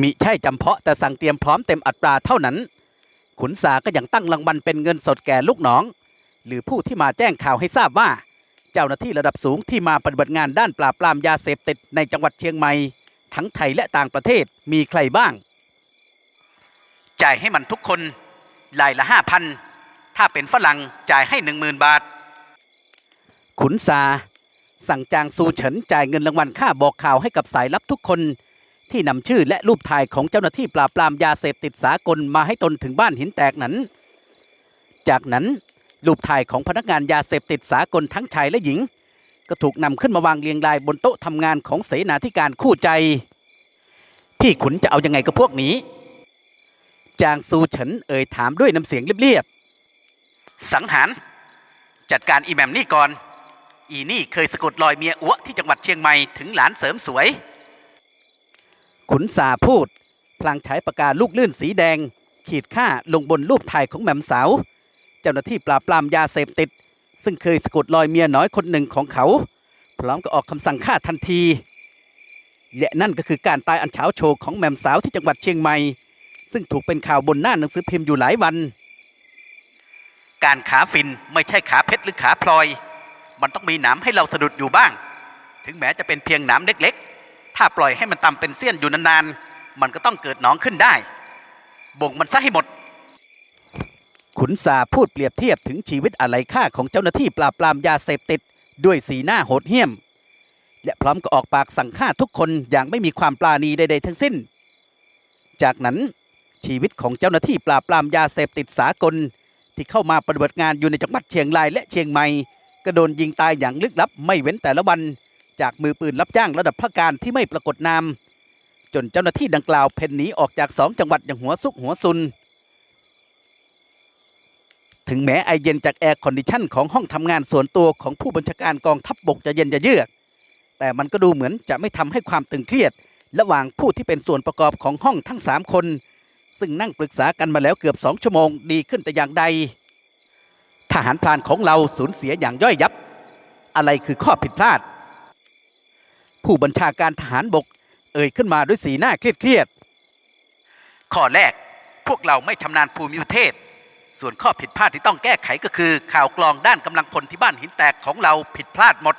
มิใช่จำเพาะแต่สั่งเตรียมพร้อมเต็มอัตราเท่านั้น ขุนสาก็ยังตั้งรางวัลเป็นเงินสดแก่ลูกน้อง หรือผู้ที่มาแจ้งข่าวให้ทราบว่า เจ้าหน้าที่ระดับสูงที่มาปฏิบัติงานด้านปราบปรามยาเสพติดในจังหวัดเชียงใหม่ ทั้งไทยและต่างประเทศมีใครบ้าง จ่ายให้มันทุกคนรายละห้าพันถ้าเป็นฝรั่งจ่ายให้หนึ่งหมื่นบาท ขุนซาสั่งจางซูเฉินจ่ายเงินรางวัลค่าบอกข่าวให้กับสายลับทุกคน ที่นำชื่อและรูปถ่ายของเจ้าหน้าที่ปราบปรามยาเสพติดสากลมาให้ตนถึงบ้านหินแตกนั้น จากนั้นรูปถ่ายของพนักงานยาเสพติดสากลทั้งชายและหญิง ก็ถูกนำขึ้นมาวางเรียงรายบนโต๊ะทำงานของเสนาธิการคู่ใจ พี่ขุนจะเอายังไงกับพวกนี้ จางซูเฉินเอ่ยถามด้วยน้ำเสียงเรียบๆสังหาร จัดการอีแมมนี่ก่อน อีนี่เคยสะกดรอยเมียอ้วที่จังหวัดเชียงใหม่ถึงหลานเสริมสวย ขุนสาพูด พลางใช้ปากกาลูกลื่นสีแดง ขีดค่าลงบนรูปถ่ายของแหม่มสาว เจ้าหน้าที่ปราบปรามยาเสพติด ซึ่งเคยสะกดรอยเมียน้อยคนหนึ่งของเขา พร้อมกับออกคำสั่งฆ่าทันที และนั่นก็คือการตายอันเฉาโชว์ของแหม่มสาวที่จังหวัดเชียงใหม่ ซึ่งถูกเป็นข่าวบนหน้าหนังสือพิมพ์อยู่หลายวัน การขาฟินไม่ใช่ขาเพชรหรือขาพลอย มันต้องมีหนามให้เราสะดุดอยู่บ้าง ถึงแม้จะเป็นเพียงหนามเล็กๆ ถ้าปล่อยให้มันตำเป็นเสี้ยนอยู่นานๆ มันก็ต้องเกิดหนองขึ้นได้ บ่งมันซะให้หมด ขุนสาพูดเปรียบเทียบถึงชีวิตอะไรค่าของเจ้าหน้าที่ปราบปรามยาเสพติด ด้วยสีหน้าโหดเหี้ยม และพร้อมก็ออกปากสั่งฆ่าทุกคนอย่างไม่มีความปราณีใดๆทั้งสิ้น จากนั้นชีวิตของเจ้าหน้าที่ปราบปรามยาเสพติดสากล ที่เข้ามาปฏิบัติงานอยู่ในจังหวัดเชียงรายและเชียงใหม่ก็โดนยิงตายอย่างลึกลับไม่เว้นแต่ละวัน จากมือปืนรับจ้างระดับพระการที่ไม่ปรากฏนาม จนเจ้าหน้าที่ดังกล่าวเพ่นหนีออกจากสองจังหวัดอย่างหัวซุกหัวซุน ถึงแม้ไอเย็นจากแอร์คอนดิชันของห้องทำงานส่วนตัวของผู้บัญชาการกองทัพบบกจะเย็นจะเยือก แต่มันก็ดูเหมือนจะไม่ทำให้ความตึงเครียด ระหว่างผู้ที่เป็นส่วนประกอบของห้องทั้งสามคน ซึ่งนั่งปรึกษากันมาแล้วเกือบสองชั่วโมงดีขึ้นแต่อย่างใดทหารพรานของเราสูญเสียอย่างย่อยยับ อะไรคือข้อผิดพลาด ผู้บัญชาการทหารบก เอ่ยขึ้นมาด้วยสีหน้าเครียดๆข้อแรกพวกเราไม่ชำนาญภูมิประเทศ ส่วนข้อผิดพลาดที่ต้องแก้ไขก็คือ ข่าวกรองด้านกำลังพลที่บ้านหินแตกของเราผิดพลาดหมด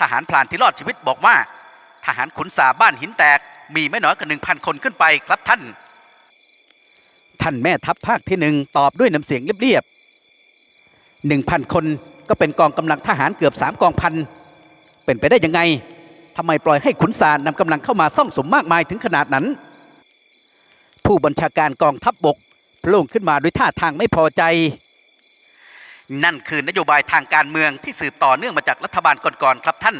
ทหารพรานที่รอดชีวิตบอกว่า ทหารขุนสาบ้านหินแตก มีไม่น้อยกว่าหนึ่งพันคนขึ้นไปครับท่าน ท่านแม่ทัพภาคที่หนึ่งตอบด้วยน้ำเสียงเรียบๆหนึ่งพันคนก็เป็นกองกำลังทหารเกือบสามกองพันเป็นไปได้ยังไง ทำไมปล่อยให้ขุนสารนำกำลังเข้ามาซ่องสมมากมายถึงขนาดนั้น ผู้บัญชาการกองทัพบบกโผล่ขึ้นมาด้วยท่าทางไม่พอใจ นั่นคือนโยบายทางการเมืองที่สืบต่อเนื่องมาจากรัฐบาลก่อนๆครับท่าน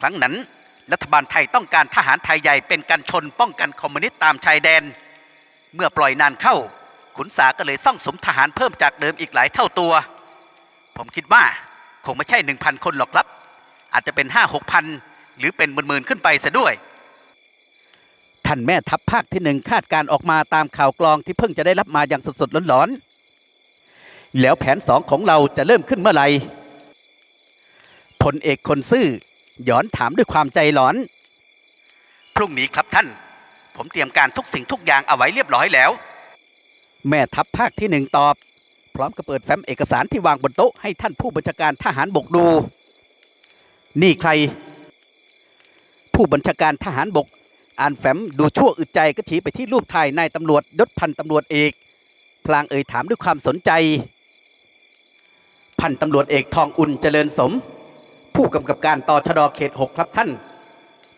ครั้งนั้นรัฐบาลไทยต้องการทหารไทยใหญ่เป็นกันชนป้องกันคอมมิวนิสต์ตามชายแดน เมื่อปล่อยนานเข้า ขุนสาก็เลยซ่องสมทหารเพิ่มจากเดิมอีกหลายเท่าตัว ผมคิดว่าคงไม่ใช่หนึ่งพันคนหรอกครับ อาจจะเป็นห้าหกพัน หรือเป็นหมื่นๆขึ้นไปซะด้วย ท่านแม่ทัพภาคที่หนึ่งคาดการออกมาตามข่าวกรองที่เพิ่งจะได้รับมาอย่างสดๆร้อนๆแล้วแผนสองของเราจะเริ่มขึ้นเมื่อไหร่พลเอกคนซื่อย้อนถามด้วยความใจร้อน พรุ่งนี้ครับท่าน ผมเตรียมการทุกสิ่งทุกอย่างเอาไว้เรียบร้อยแล้ว แม่ทัพภาคที่หนึ่งตอบ พร้อมกับเปิดแฟ้มเอกสารที่วางบนโต๊ะให้ท่านผู้บัญชาการทหารบกดู นี่ใคร ผู้บัญชาการทหารบก อ่านแฟ้มดูชั่วอึดใจก็ชี้ไปที่รูปถ่ายนายตำรวจยศพันตำรวจเอกพลางเอ่ยถามด้วยความสนใจ พันตำรวจเอกทองอุ่นเจริญสม ผู้กำกับการต่อชดเขตหกครับท่าน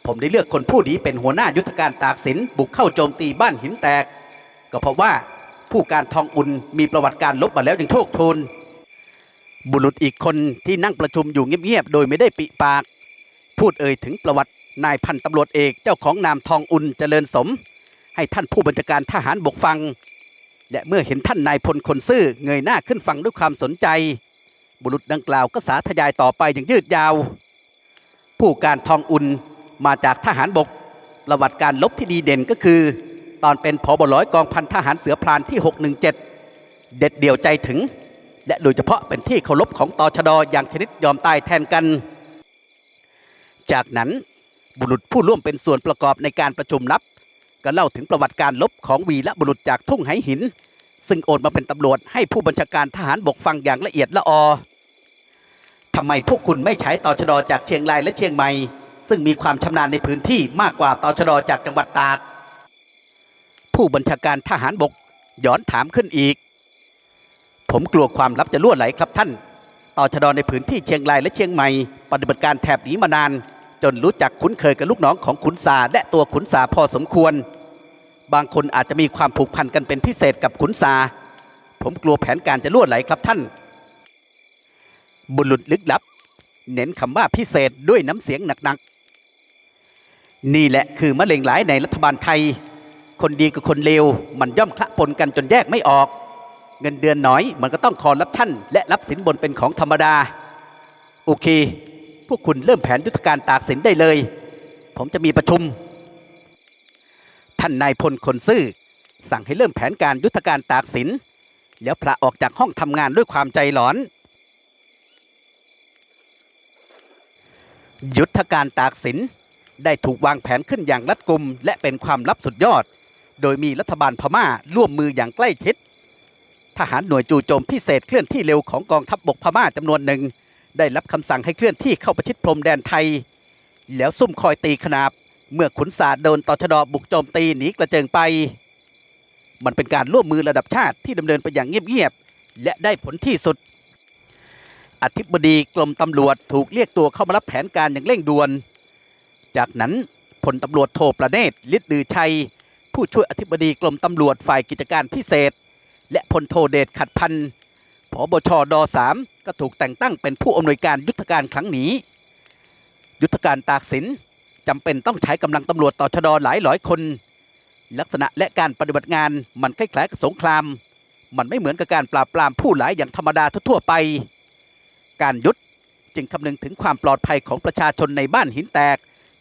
ผมได้เลือกคนผู้นี้เป็นหัวหน้ายุทธการตากสินบุกเข้าโจมตีบ้านหินแตก ก็เพราะว่าผู้การทองอุ่นมีประวัติการลบมาแล้วอย่างโชคโชนบุรุษอีกคนที่นั่งประชุมอยู่เงียบๆ โดยไม่ได้ปิปาก พูดเอ่ยถึงประวัติ นายพันตำรวจเอกเจ้าของนามทองอุ่นเจริญสม ให้ท่านผู้บัญชาการทหารบกฟัง และเมื่อเห็นท่านนายพลคนซื่อเงยหน้าขึ้นฟังด้วยความสนใจ บุรุษดังกล่าวก็สาธยายต่อไปอย่างยืดยาว ผู้การทองอุ่นมาจากทหารบกประวัติการลบที่ดีเด่นก็คือ ตอนเป็นผบร้อยกองพันทหารเสือพรานที่ 617 เด็ดเดี่ยวใจถึง และโดยเฉพาะเป็นที่เคารพของตอชดอย่างชนิดยอมตายแทนกัน จากนั้น บุรุษผู้ร่วมเป็นส่วนประกอบในการประชุมลับ ก็เล่าถึงประวัติการลบของวีและบุรุษจากทุ่งไหหิน ซึ่งโอนมาเป็นตำรวจให้ผู้บัญชาการทหารบกฟังอย่างละเอียดละออทำไมพวกคุณไม่ใช้ต่อชดจากเชียงรายและเชียงใหม่ ซึ่งมีความชำนาญในพื้นที่มากกว่าต่อชดจากจังหวัดตาก ผู้บัญชาการทหารบกย้อนถามขึ้นอีก ผมกลัวความลับจะล่วไหลครับท่าน ต่อชดในพื้นที่เชียงรายและเชียงใหม่ ปฏิบัติการแถบนี้มานาน จนรู้จักคุ้นเคยกับลูกน้องของขุนสาและตัวขุนสาพอสมควร บางคนอาจจะมีความผูกพันกันเป็นพิเศษกับขุนสา ผมกลัวแผนการจะล่วไหลครับท่าน บุรุษลึกลับ เน้นคำว่าพิเศษด้วยน้ำเสียงหนักๆ นี่แหละคือมะเร็งหลายในรัฐบาลไทย คนดีกับคนเลวมันย่อมคละปนกันจนแยกไม่ออก เงินเดือนน้อยมันก็ต้องคอรับท่านและรับสินบนเป็นของธรรมดา โอเค พวกคุณเริ่มแผนยุทธการตากสินได้เลย ผมจะมีประชุม ท่านนายพลคนซื่อ สั่งให้เริ่มแผนการยุทธการตากสิน แล้วพระออกจากห้องทำงานด้วยความใจหลอน ยุทธการตากสินได้ถูกวางแผนขึ้นอย่างรัดกุม และเป็นความลับสุดยอด โดยมีรัฐบาลพม่าร่วมมืออย่างใกล้ชิด ทหารหน่วยจู่โจมพิเศษเคลื่อนที่เร็วของกองทัพบบกพม่าจำนวนหนึ่ง ได้รับคำสั่งให้เคลื่อนที่เข้าประชิดพรมแดนไทย แล้วซุ่มคอยตีขนาบ เมื่อขุนศาสตร์โดนต่อชะดอบุกโจมตีหนีกระเจิงไป มันเป็นการร่วมมือระดับชาติที่ดำเนินไปอย่างเงียบๆและได้ผลที่สุด อธิบดีกรมตำรวจถูกเรียกตัวเข้ามารับแผนการอย่างเร่งด่วน จากนั้นพลตำรวจโทประเนศฤทธิ์ลือชัย ผู้ช่วยอธิบดีกรมตำรวจฝ่ายกิจการพิเศษ และพลโทเดชขัดพันธ์ บชด3ก็ถูกแต่งตั้งเป็นผู้อำนวยการยุทธการครั้งนี้ ยุทธการตากสินจำเป็นต้องใช้กำลังตำรวจต่อชดหลายร้อยคน ลักษณะและการปฏิบัติงานมันคล้ายๆกับสงคราม มันไม่เหมือนกับการปราบปรามผู้หลายอย่างธรรมดาทั่วๆไป การยุทธจึงคำนึงถึงความปลอดภัยของประชาชนในบ้านหินแตก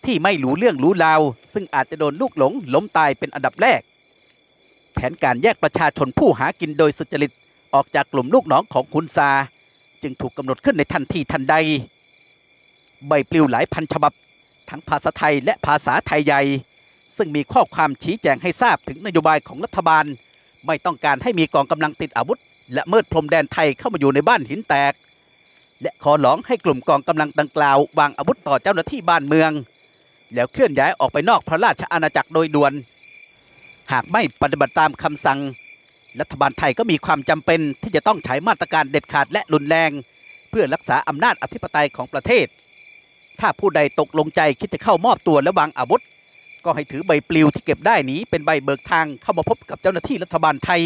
ที่ไม่รู้เรื่องรู้ราว ซึ่งอาจจะโดนลูกหลงล้มตายเป็นอันดับแรก แผนการแยกประชาชนผู้หากินโดยสุจริต ออกจากกลุ่มลูกน้องของคุณซา จึงถูกกำหนดขึ้นในทันทีทันใด ใบปลิวหลายพันฉบับ ทั้งภาษาไทยและภาษาไทยใหญ่ ซึ่งมีข้อความชี้แจงให้ทราบถึงนโยบายของรัฐบาล ไม่ต้องการให้มีกองกำลังติดอาวุธ และเมิดพรมแดนไทยเข้ามาอยู่ในบ้านหินแตก และขอร้องให้กลุ่มกองกำลังดังกล่าว วางอาวุธต่อเจ้าหน้าที่บ้านเมือง แล้วเคลื่อนย้ายออกไปนอกพระราชอาณาจักรโดยด่วน หากไม่ปฏิบัติตามคำสั่ง รัฐบาลไทยก็มีความจำเป็นที่จะต้องใช้มาตรการเด็ดขาดและรุนแรง เพื่อรักษาอำนาจอธิปไตยของประเทศ ถ้าผู้ใดตกลงใจคิดจะเข้ามอบตัวและวางอาวุธ ก็ให้ถือใบปลิวที่เก็บได้นี้เป็นใบเบิกทางเข้ามาพบกับเจ้าหน้าที่รัฐบาลไทย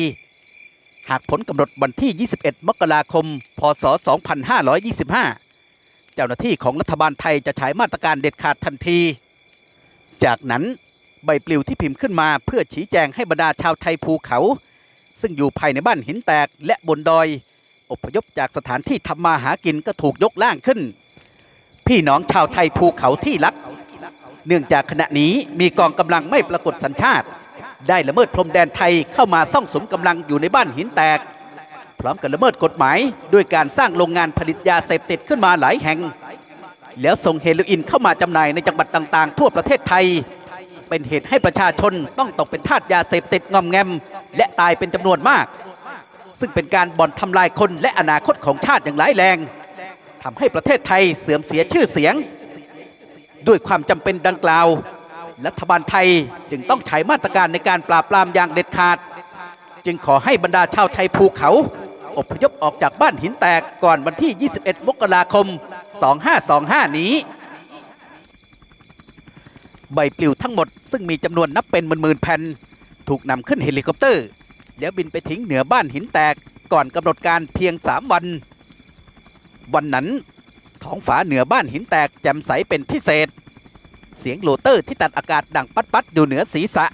หากผลกำหนดวันที่ 21 มกราคม พศ 2525 เจ้าหน้าที่ของรัฐบาลไทยจะใช้มาตรการเด็ดขาดทันที จากนั้นใบปลิวที่พิมพ์ขึ้นมาเพื่อชี้แจงให้บรรดาชาวไทยภูเขา ซึ่งอยู่ภายในบ้านหินแตกและบนดอย อพยพจากสถานที่ทำมาหากินก็ถูกยกล่างขึ้น พี่น้องชาวไทยภูเขาที่รัก เนื่องจากขณะนี้มีกองกำลังไม่ปรากฏสัญชาติ ได้ละเมิดพรมแดนไทยเข้ามาซ่องสมกำลังอยู่ในบ้านหินแตก พร้อมกับละเมิดกฎหมายด้วยการสร้างโรงงานผลิตยาเสพติดขึ้นมาหลายแห่ง แล้วส่งเฮโรอีนเข้ามาจำหน่ายในจังหวัดต่าง ๆ ทั่วประเทศไทย เป็นเหตุให้ประชาชนต้องตกเป็นทาสยาเสพติดงอมแงม และตายเป็นจำนวนมาก ซึ่งเป็นการบ่อนทำลายคนและอนาคตของชาติอย่างร้ายแรงทำให้ประเทศไทยเสื่อมเสียชื่อเสียง ด้วยความจำเป็นดังกล่าว รัฐบาลไทยจึงต้องใช้มาตรการในการปราบปรามอย่างเด็ดขาด จึงขอให้บรรดาชาวไทยภูเขา อพยพออกจากบ้านหินแตกก่อนวันที่ 21 มกราคม 2525 นี้ ใบปลิวทั้งหมดซึ่งมีจำนวนนับเป็นหมื่นๆแผ่น ถูกนำขึ้นเฮลิคอปเตอร์ แล้วบินไปทิ้งเหนือบ้านหินแตกก่อนกำหนดการเพียง 3 วัน วันนั้นท้องฟ้าเหนือบ้านหินแตกแจ่มใสเป็นพิเศษ เสียงโลเตอร์ที่ตัดอากาศดังปัดปัดๆอยู่เหนือศีรษะ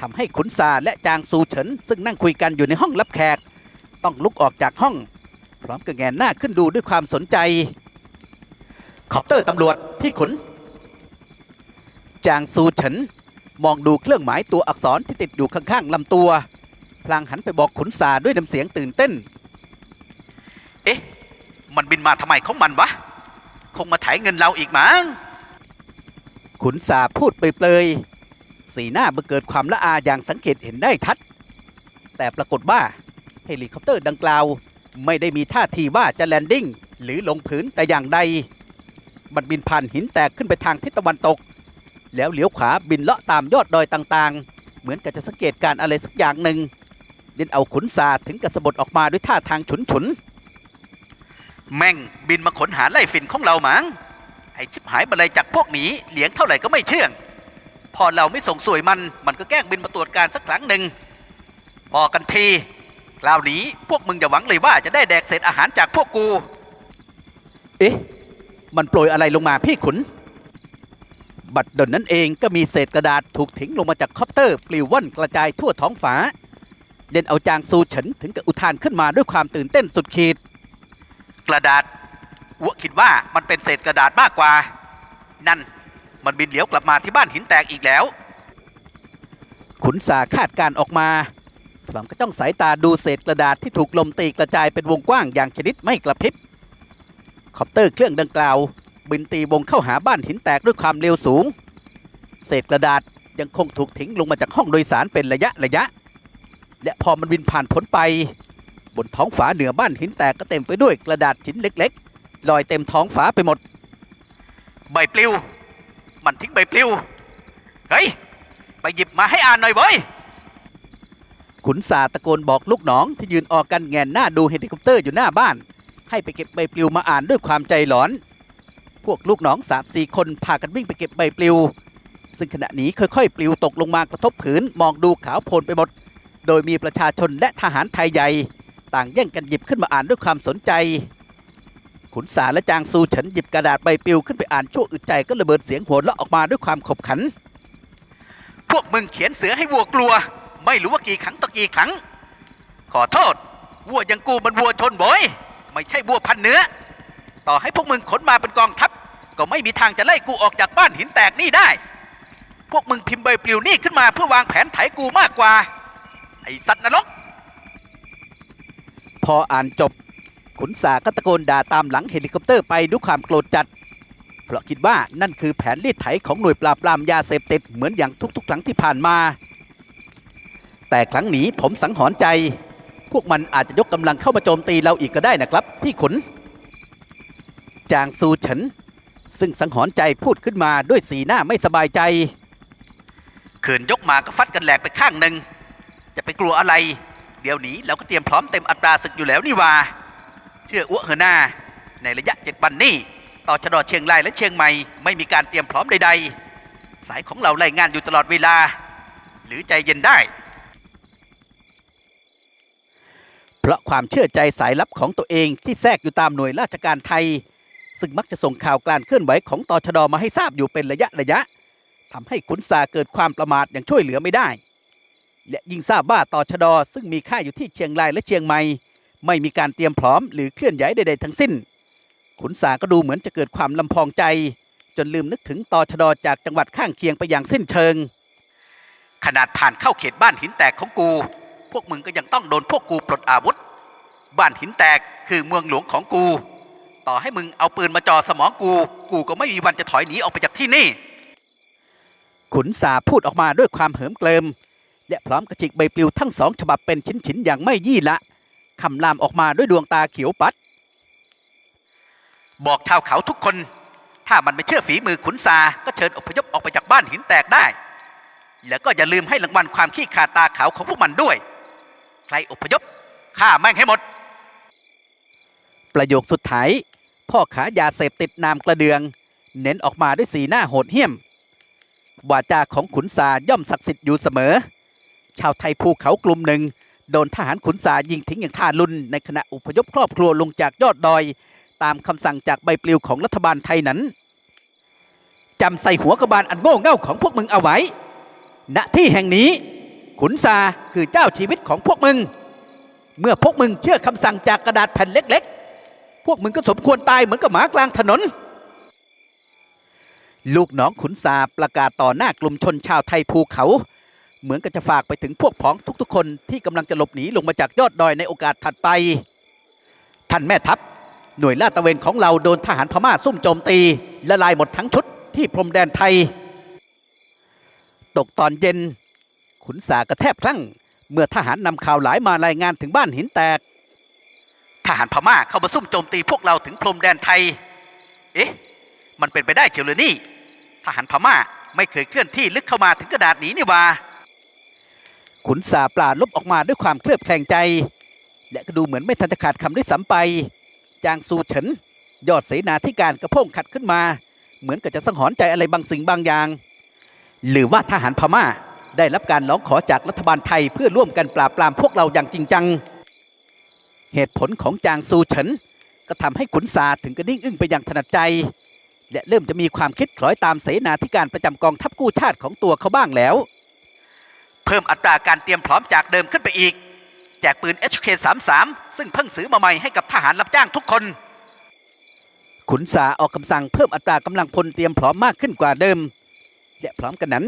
ทำให้ขุนซาและจางซูเฉิน ซึ่งนั่งคุยกันอยู่ในห้องรับแขก ต้องลุกออกจากห้อง พร้อมกับแงนหน้าขึ้นดูด้วยความสนใจคอปเตอร์ตำรวจพี่ขุน จางซูเฉินมองดูเครื่องหมายตัวอักษรที่ติดอยู่ข้างๆลำตัว พลางหันไปบอกขุนซาด้วยน้ำเสียงตื่นเต้น เอ๊ะ มันบินมาทำไมของมันวะ คงมาไถเงินเราอีกมั้ง ขุนสาพูดเปลยๆ สีหน้าบังเกิดความละอาอย่างสังเกตเห็นได้ทัด แต่ปรากฏว่าเฮลิคอปเตอร์ดังกล่าว ไม่ได้มีท่าทีว่าจะแลนดิ้งหรือลงพื้นแต่อย่างใด มันบินผ่านหินแตกขึ้นไปทางทิศตะวันตก แล้วเลี้ยวขวาบินเลาะตามยอดดอยต่างๆ เหมือนกับจะสังเกตการอะไรสักอย่างหนึ่งเล่นเอาขุนสาถึงกับสะบดออกมาด้วยท่าทางฉุนฉุนแม่งบินมาขนหาไล่ฝิ่นของเรามัง้งไอชิบหายบอะไรจากพวกหนีเหลียงเท่าไหร่ก็ไม่เชื่อง พอเราไม่ส่งสวยมันมันก็แกล้งบินมาตรวจการสักครั้งหนึ่งพอกันทีคราวนี้พวกมึงอย่าหวังเลยว่าจะได้แดกเศษอาหารจากพวกกู เอ๊ะ มันโปรยอะไรลงมาพี่ขุน บัดดลนั้นเองก็มีเศษกระดาษถูกทิ้งลงมาจากคอปเตอร์ปลิวว่อนกระจายทั่วท้องฟ้าเด่นเอาจางซูเฉินถึงกับอุทานขึ้นมาด้วยความตื่นเต้นสุดขีด กระดาษอ้วคิดว่ามันเป็นเศษกระดาษมากกว่า นั่นมันบินเหลียวกลับมาที่บ้านหินแตกอีกแล้ว ขุนสาคาดการออกมาพร้อมก็จ้องสายตาดูเศษกระดาษที่ถูกลมตีกระจายเป็นวงกว้างอย่างชนิดไม่กระพริบคอปเตอร์เครื่องดังกล่าว บินตีวงเข้าหาบ้านหินแตกด้วยความเร็วสูง เศษกระดาษยังคงถูกทิ้งลงมาจากห้องโดยสารเป็นระยะระยะ และพอมันบินผ่านพ้นไป บนท้องฝาเหนือบ้านหินแตกก็เต็มไปด้วยกระดาษชิ้นเล็ก ๆ ลอยเต็มท้องฟ้าไปหมด ใบปลิว มันทิ้งใบปลิว เฮ้ย ไปหยิบมาให้อ่านหน่อยเว้ยขุนสาตะโกนบอกลูกน้องที่ยืนออกกันแงนหน้าดูเฮลิคอปเตอร์อยู่หน้าบ้าน ให้ไปเก็บใบปลิวมาอ่านด้วยความใจหลอน วกลูกน้องสามสี่คนพากันวิ่งไปเก็บใบปลิว ซึ่งขณะนี้ค่อยๆ ปลิวตกลงมากระทบผืนมองดูขาวโพลนไปหมด โดยมีประชาชนและทหารไทยใหญ่ ต่างแย่งกันหยิบขึ้นมาอ่านด้วยความสนใจ ขุนสาและจางซูเฉินหยิบกระดาษใบปลิวขึ้นไปอ่านชั่วอึดใจก็ระเบิดเสียงโหวเราะออกมาด้วยความขบขัน พวกมึงเขียนเสือให้วัวกลัว ไม่รู้ว่ากี่ครั้งต่อกี่ครั้ง ขอโทษวัวยังกูมันวัวชนบอยไม่ใช่วัวพันเนื้อ ต่อให้พวกมึงขนมาเป็นกองทัพ ก็ไม่มีทางจะไล่กูออกจากบ้านหินแตกนี่ได้ พวกมึงพิมพ์ใบปลิวนี่ขึ้นมาเพื่อวางแผนไถกูมากกว่า ไอสัตว์นรก พออ่านจบ ขุนสาก็ตะโกนด่าตามหลังเฮลิคอปเตอร์ไปด้วยความโกรธจัด เพราะคิดว่านั่นคือแผนรีดไถของหน่วยปราบปรามยาเสพติดเหมือนอย่างทุกๆ ครั้งที่ผ่านมา แต่ครั้งนี้ผมสังหรณ์ใจ พวกมันอาจจะยกกำลังเข้ามาโจมตีเราอีกก็ได้นะครับ พี่ขุนจางซูเฉิน ซึ่งสังหรณ์ใจพูดขึ้นมาด้วยสีหน้าไม่สบายใจเขินยกมาก็ฟัดกันแหลกไปข้างหนึ่งจะไปกลัวอะไร เดี๋ยวนี้เราก็เตรียมพร้อมเต็มอัตราศึกอยู่แล้วนี่ว่า เชื่ออ้วเหอหน้าในระยะเจ็ดวันนี้ต่อชะดอเชียงรายและเชียงใหม่ไม่มีการเตรียมพร้อมใดๆ สายของเรารายงานอยู่ตลอดเวลา หรือใจเย็นได้ เพราะความเชื่อใจสายลับของตัวเองที่แทรกอยู่ตามหน่วยราชการไทย ซึ่งมักจะส่งข่าวการเคลื่อนไหวของตอชดมาให้ทราบอยู่เป็นระยะระยะทำให้ขุนสาเกิดความประมาทอย่างช่วยเหลือไม่ได้ และยิ่งทราบว่าตอชดซึ่งมีค่าอยู่ที่เชียงรายและเชียงใหม่ไม่มีการเตรียมพร้อมหรือเคลื่อนย้ายใดๆทั้งสิ้น ขุนสาก็ดูเหมือนจะเกิดความลำพองใจ จนลืมนึกถึงตอชดจากจังหวัดข้างเคียงไปอย่างสิ้นเชิง ขนาดผ่านเข้าเขตบ้านหินแตกของกู พวกมึงก็ยังต้องโดนพวกกูปลดอาวุธ บ้านหินแตกคือเมืองหลวงของกู ต่อให้มึงเอาปืนมาจ่อสมองกู กูก็ไม่มีวันจะถอยหนีออกไปจากที่นี่ ขุนสาพูดออกมาด้วยความเหิมเกริม และพร้อมกระจิกใบปลิวทั้งสองฉบับเป็นชิ้นๆอย่างไม่ยี่ละคำรามออกมาด้วยดวงตาเขียวปัด บอกชาวเขาทุกคน ถ้ามันไม่เชื่อฝีมือขุนสาก็เชิญอพยพออกไปจากบ้านหินแตกได้ แล้วก็อย่าลืมให้รางวัลความขี้ขาดตาขาวของพวกมันด้วย ใครอพยพฆ่าแม่งให้หมด ประโยคสุดท้าย พ่อขายาเสพติดนามกระเดือง เน้นออกมาด้วยสีหน้าโหดเหี้ยม วาจาของขุนสาย่อมศักดิ์สิทธิ์อยู่เสมอ ชาวไทยภูเขากลุ่มหนึ่ง โดนทหารขุนสายิงทิ้งอย่างทารุณในขณะอุพยพครอบครัวลงจากยอดดอย ตามคำสั่งจากใบปลิวของรัฐบาลไทยนั้นจำใส่หัวกบาลอันโง่เง่าของพวกมึงเอาไว้ ณ ที่แห่งนี้ ขุนสาคือเจ้าชีวิตของพวกมึง เมื่อพวกมึงเชื่อคำสั่งจากกระดาษแผ่นเล็กๆ วกมึงก็สมควรตายเหมือนกับหมากลางถนน ลูกน้องขุนสาประกาศต่อหน้ากลุ่มชนชาวไทยภูเขา เหมือนกับจะฝากไปถึงพวกพ้องทุกๆ คนที่กำลังจะหลบหนีลงมาจากยอดดอยในโอกาสถัดไป ท่านแม่ทัพ หน่วยลาดตระเวนของเราโดนทหารพม่าซุ่มโจมตีละลายหมดทั้งชุดที่พรมแดนไทย ตกตอนเย็น ขุนสากระแทบคลั่งเมื่อทหารนำข่าวหลายมารายงานถึงบ้านหินแตก ทหารพม่าเข้ามาซุ่มโจมตีพวกเราถึงพรมแดนไทย เอ๊ะ มันเป็นไปได้เชียวหรือนี่ ทหารพม่าไม่เคยเคลื่อนที่ลึกเข้ามาถึงกระดาษนี้นี่ว่า ขุนสาปลาลบออกมาด้วยความเคลือบแคลงใจ และก็ดูเหมือนไม่ทันจะขาดคำด้วยซ้ำไป จางซูเฉินยอดเสนาธิการกระพงขัดขึ้นมา เหมือนกับจะสังหรณ์ใจอะไรบางสิ่งบางอย่าง หรือว่าทหารพม่าได้รับการร้องขอจากรัฐบาลไทยเพื่อร่วมกันปราบปรามพวกเราอย่างจริงจัง เหตุผลของจางซูเฉินก็ทำให้ขุนสาถึงกระดิ่งอึ้งไปอย่างถนัดใจ และเริ่มจะมีความคิดคล้อยตามเสนาธิการประจำกองทัพกู้ชาติของตัวเขาบ้างแล้ว เพิ่มอัตราการเตรียมพร้อมจากเดิมขึ้นไปอีก แจกปืน HK33 ซึ่งเพิ่งซื้อมาใหม่ให้กับทหารรับจ้างทุกคน ขุนสาออกคำสั่งเพิ่มอัตรากำลังพลเตรียมพร้อมมากขึ้นกว่าเดิม และพร้อมกันนั้น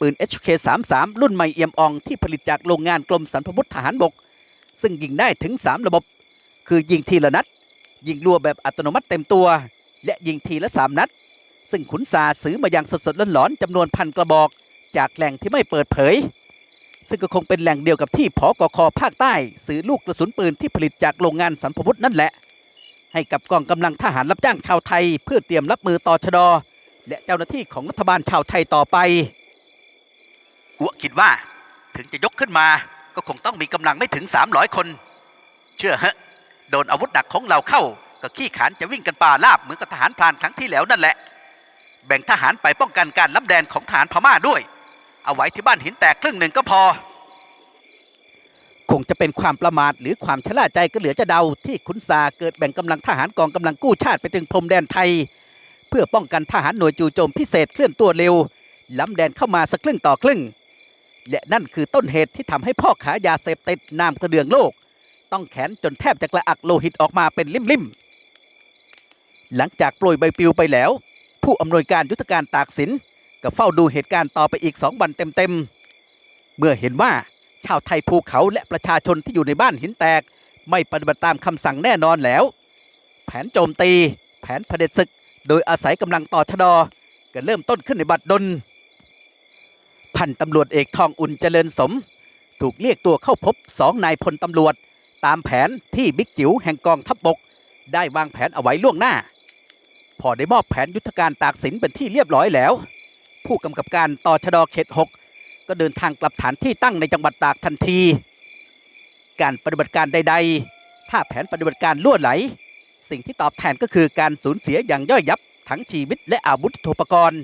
ปืน HK33 รุ่นใหม่เอี่ยมอองที่ผลิตจากโรงงานกรมสรรพาวุธทหารบก ซึ่งยิงได้ถึง 3 ระบบ คือยิงทีละนัด ยิงรัวแบบอัตโนมัติเต็มตัว และยิงทีละ 3 นัด ซึ่งขุนสาซื้อมาอย่างสดๆร้อนๆจำนวนพันกระบอก จากแหล่งที่ไม่เปิดเผย ซึ่งก็คงเป็นแหล่งเดียวกับที่ผอกคภาคใต้ ซื้อลูกกระสุนปืนที่ผลิตจากโรงงานสันพวุธนั่นแหละ ให้กับกองกำลังทหารรับจ้างชาวไทย เพื่อเตรียมรับมือต่อชะดและเจ้าหน้าที่ของรัฐบาลชาวไทยต่อไปอัวคิดว่าถึงจะยกขึ้นมา ก็คงต้องมีกำลังไม่ถึง 300 คน เชื่อเหอะโดนอาวุธหนักของเราเข้า ก็ขี้ขานจะวิ่งกันป่าลาบเหมือนกับทหารพรานครั้งที่แล้วนั่นแหละ แบ่งทหารไปป้องกันการล้ำแดนของทหารพม่าด้วย เอาไว้ที่บ้านหินแตกครึ่งหนึ่งก็พอ คงจะเป็นความประมาทหรือความชะล่าใจก็เหลือจะเดาที่ขุนสาเกิดแบ่งกำลังทหารกองกำลังกู้ชาติไปถึงพรมแดนไทย เพื่อป้องกันทหารหน่วยจู่โจมพิเศษเคลื่อนตัวเร็วล้ำแดนเข้ามาสักครึ่งต่อครึ่ง และนั่นคือต้นเหตุที่ทำให้พ่อขายาเสพติดนามกระเดืองโลก ต้องแขนจนแทบจะกระอักโลหิตออกมาเป็นลิ่มๆ หลังจากโปรยใบปลิวไปแล้ว ผู้อำนวยการยุทธการตากสินก็เฝ้าดูเหตุการณ์ต่อไปอีกสองวันเต็มๆ เมื่อเห็นว่าชาวไทยภูเขาและประชาชนที่อยู่ในบ้านหินแตก ไม่ปฏิบัติตามคำสั่งแน่นอนแล้ว แผนโจมตี แผนเผด็จศึก โดยอาศัยกำลังต่อชะดอก็เริ่มต้นขึ้นในบัดดล พันตำรวจเอกทองอุ่นเจริญสม ถูกเรียกตัวเข้าพบสองนายพลตำรวจ ตามแผนที่บิ๊กจิ๋วแห่งกองทัพบบก ได้วางแผนเอาไว้ล่วงหน้า พอได้มอบแผนยุทธการตากสินเป็นที่เรียบร้อยแล้ว ผู้กำกับการต่อชะดอเขต6ก็เดินทางกลับฐานที่ตั้งในจังหวัดตากทันที การปฏิบัติการใด ๆ ถ้าแผนปฏิบัติการล่วไหล สิ่งที่ตอบแทนก็คือการสูญเสียอย่างย่อยยับทั้งชีวิตและอาวุธโทปกรณ์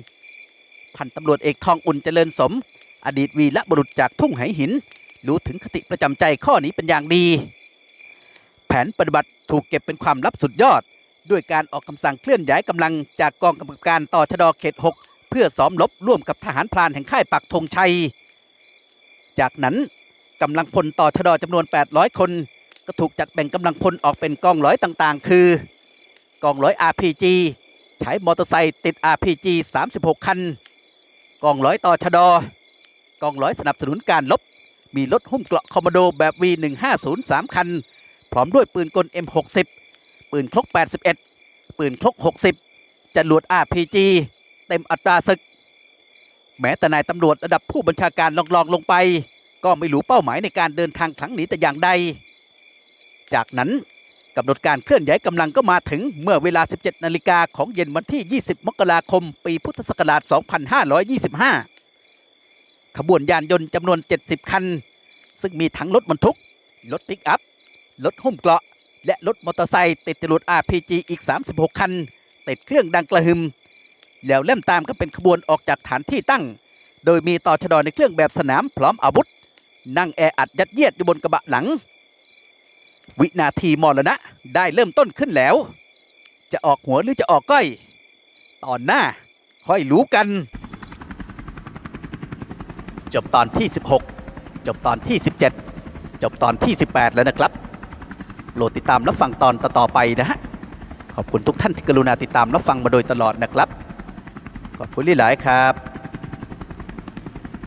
พันตำรวจเอกทองอุ่นเจริญสม อดีตวีรบุรุษจากทุ่งไหหิน รู้ถึงคติประจำใจข้อนี้เป็นอย่างดี แผนปฏิบัติถูกเก็บเป็นความลับสุดยอด ด้วยการออกคำสั่งเคลื่อนย้ายกำลังจากกองกำกับการต่อชะดอเขต 6 เพื่อซ้อมรบร่วมกับทหารพรานแห่งค่ายปักธงชัย จากนั้นกำลังพลต่อชะดอจำนวน 800 คน ก็ถูกจัดแบ่งกำลังพลออกเป็นกองร้อยต่างๆ คือกองร้อย RPG ใช้มอเตอร์ไซค์ติด RPG 36 คัน กองร้อยต่อชะดอกองร้อยสนับสนุนการลบ มีรถหุ้มเกราะคอมมาโดแบบ V150 3 คัน พร้อมด้วยปืนกล M60 ปืนคลก 81 ปืนคลก 60จรวด RPG เต็มอัตราศึก แม้แต่นายตำรวจระดับผู้บัญชาการลองลองๆลงไป ก็ไม่รู้เป้าหมายในการเดินทางครั้งนี้แต่อย่างใด จากนั้น กำหนดการเคลื่อนย้ายกำลังก็มาถึงเมื่อเวลา 17 นาฬิกาของเย็นวันที่ 20 มกราคม ปีพุทธศักราช 2525 ขบวนยานยนต์จำนวน 70 คัน ซึ่งมีทั้งรถบรรทุก รถปิกอัพ รถหุ้มเกราะ และรถมอเตอร์ไซค์ติดจรวด RPG อีก 36 คัน ติดเครื่องดังกระหึม แล้วเล่มตามก็เป็นขบวนออกจากฐานที่ตั้ง โดยมีต่อชะดอในเครื่องแบบสนามพร้อมอาวุธ นั่งแออัดยัดเยียดอยู่บนกระบะหลัง วินาทีมรณะได้เริ่มต้นขึ้นแล้ว จะออกหัวหรือจะออกก้อย ตอนหน้าค่อยรู้กัน จบตอนที่ 16 จบตอนที่ 17 จบตอนที่ 18 แล้วนะครับโปรดติดตามรับฟังตอนต่อๆไปนะฮะ ขอบคุณทุกท่านที่กรุณาติดตามรับฟังมาโดยตลอดนะครับ ขอบคุณหลายครับ